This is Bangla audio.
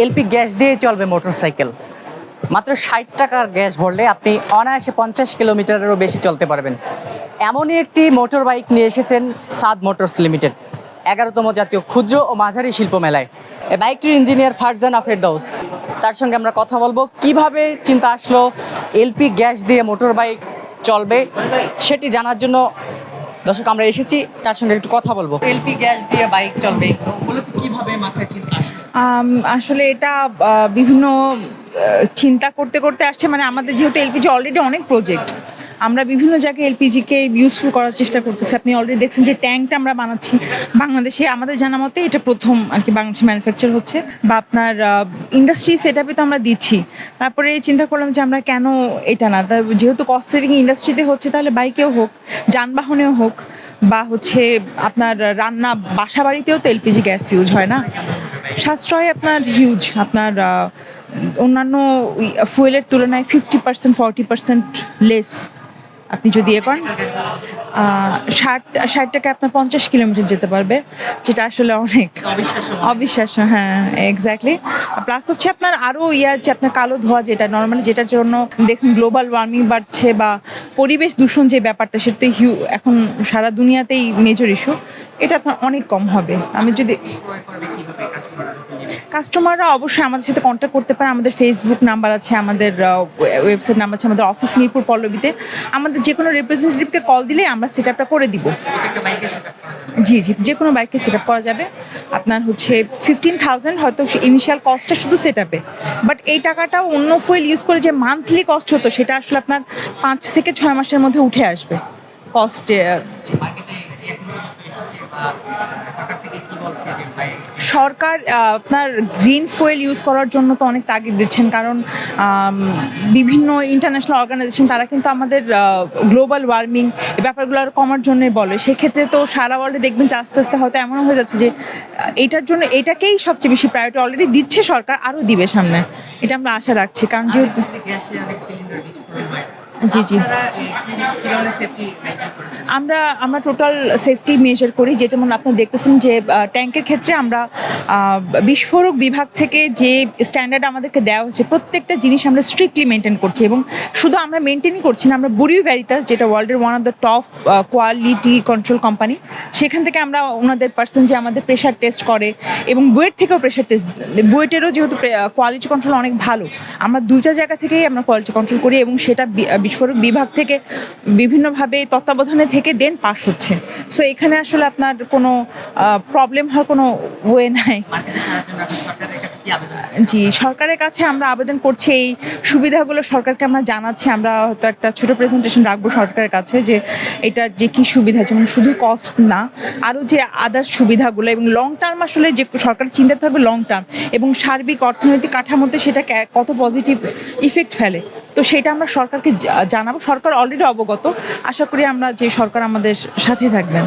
এলপি গ্যাস দিয়ে চলবে মোটরসাইকেল। মাত্র ষাট টাকার গ্যাস ভরলে আপনি অনায়াসে পঞ্চাশ কিলোমিটারেরও বেশি চলতে পারবেন। এমনই একটি মোটর বাইক নিয়ে এসেছেন সাদ মোটরস লিমিটেড, এগারোতম জাতীয় ক্ষুদ্র ও মাঝারি শিল্প মেলায়। এই বাইকটির ইঞ্জিনিয়ার ফারজান আফেরদৌস তার সঙ্গে আমরা কথা বলব, কীভাবে চিন্তা আসলো এলপি গ্যাস দিয়ে মোটর বাইক চলবে সেটি জানার জন্য দর্শক আমরা এসেছি তার সঙ্গে একটু কথা বলব। এলপি গ্যাস দিয়ে বাইক চলবে মূলত কীভাবে মাথায় চিন্তা আসলে এটা বিভিন্ন চিন্তা করতে করতে আসছে। মানে আমাদের যেহেতু এলপিজি অলরেডি অনেক প্রজেক্ট আমরা বিভিন্ন জায়গায় এলপিজিকে ইউজফুল করার চেষ্টা করতেছি। আপনি অলরেডি দেখছেন যে ট্যাঙ্কটা আমরা বানাচ্ছি। বাংলাদেশে আমাদের জানা মতে এটা প্রথম আর কি বাংলাদেশে ম্যানুফ্যাকচার হচ্ছে বা আপনার ইন্ডাস্ট্রি সেট তো আমরা দিচ্ছি। তারপরে চিন্তা করলাম যে আমরা কেন এটা না? যেহেতু কস্ট সেভিং ইন্ডাস্ট্রিতে হচ্ছে, তাহলে বাইকেও হোক, যানবাহনেও হোক বা হচ্ছে আপনার রান্না বাসা বাড়িতেও তো এলপিজি গ্যাস ইউজ হয় না? সাশ্রয় আপনার হিউজ আপনার অন্যান্য ফুয়েলের তুলনায় fifty percent forty percent less আপনি যদি এ করেন ষাট ষাট টাকা আপনার পঞ্চাশ কিলোমিটার যেতে পারবে যেটা আসলে অনেক অবিশ্বাস্য। হ্যাঁ এক্স্যাক্টলি প্লাস হচ্ছে আপনার আরও ইয়ে আছে আপনার কালো ধোয়া যেটা নর্মালি যেটার জন্য দেখছেন গ্লোবাল ওয়ার্মিং বাড়ছে বা পরিবেশ দূষণ যে ব্যাপারটা সেটা তো হিউ এখন সারা দুনিয়াতেই মেজর ইস্যু এটা আপনার অনেক কম হবে। আমি যদি কাস্টমাররা অবশ্যই আমাদের সাথে কন্ট্যাক্ট করতে পারে। আমাদের ফেসবুক নাম্বার আছে, আমাদের ওয়েবসাইট নাম্বার আছে, আমাদের অফিস মিরপুর পল্লবীতে। আমাদের যে কোনো রিপ্রেজেন্টেটিভকে কল দিলে আমরা সেট আপটা করে দিব। জি জি যে কোনো বাইককে সেট আপ করা যাবে। আপনার হচ্ছে ফিফটিন থাউজেন্ড হয়তো ইনিশিয়াল কস্টটা শুধু সেট আপে বাট এই টাকাটা অন্য ফুয়েল ইউজ করে যে মান্থলি কস্ট হতো, সেটা আসলে আপনার পাঁচ থেকে ছয় মাসের মধ্যে উঠে আসবে। কস্টে সরকার আপনার গ্রিন ফুয়েল ইউজ করার জন্য তো অনেক তাগিদ দিচ্ছেন কারণ বিভিন্ন ইন্টারন্যাশনাল অর্গানাইজেশন তারা কিন্তু আমাদের গ্লোবাল ওয়ার্মিং এই ব্যাপারগুলো আর কমার জন্যই বলে। সেক্ষেত্রে তো সারা ওয়ার্ল্ডে দেখবেন যে আস্তে আস্তে হয়তো এমনও হয়ে যাচ্ছে যে এটার জন্য এটাকেই সবচেয়ে বেশি প্রায়োরিটি অলরেডি দিচ্ছে সরকার আরও দিবে সামনে। এটা আমরা আশা রাখছি কারণ যেহেতু জি জি। আমরা আমরা টোটাল সেফটি মেজার করি যেটা মনে আপনারা দেখতেছেন যে ট্যাঙ্কের ক্ষেত্রে আমরা বিস্ফোরক বিভাগ থেকে যে স্ট্যান্ডার্ড আমাদেরকে দেওয়া হচ্ছে প্রত্যেকটা জিনিস আমরা স্ট্রিক্টলি মেনটেন করছি এবং শুধু আমরা মেনটেনই করছি না, আমরা বুরিউ ভ্যারিটাস যেটা ওয়ার্ল্ডের one of the top quality control company সেখান থেকে আমরা ওনাদের পার্সন যে আমাদের প্রেশার টেস্ট করে এবং বুয়েট থেকেও প্রেশার টেস্ট বুয়েটেরও যেহেতু কোয়ালিটি কন্ট্রোল অনেক ভালো, আমরা দুইটা জায়গা থেকেই আমরা কোয়ালিটি কন্ট্রোল করি এবং সেটা বিস্ফোরক বিভাগ থেকে বিভিন্নভাবে তত্ত্বাবধানে থেকে দেন পাস হচ্ছে। সো এখানে আসলে আপনার কোনো প্রবলেম হওয়ার কোনো ওয়ে নাই। জি, সরকারের কাছে আমরা আবেদন করছি। এই সুবিধাগুলো সরকারকে আমরা জানাচ্ছি। আমরা হয়তো একটা ছোট প্রেজেন্টেশন রাখব সরকারের কাছে যে এটার যে কি সুবিধা, যেমন শুধু কস্ট না, আরও যে আদার্স সুবিধাগুলো এবং লং টার্ম আসলে যে সরকারের চিন্তা থাকবে লং টার্ম এবং সার্বিক অর্থনৈতিক কাঠামোতে সেটা কত পজিটিভ ইফেক্ট ফেলে। তো সেটা আমরা সরকারকে জানাব। সরকার অলরেডি অবগত। আশা করি আমরা যে সরকার আমাদের সাথে থাকবেন।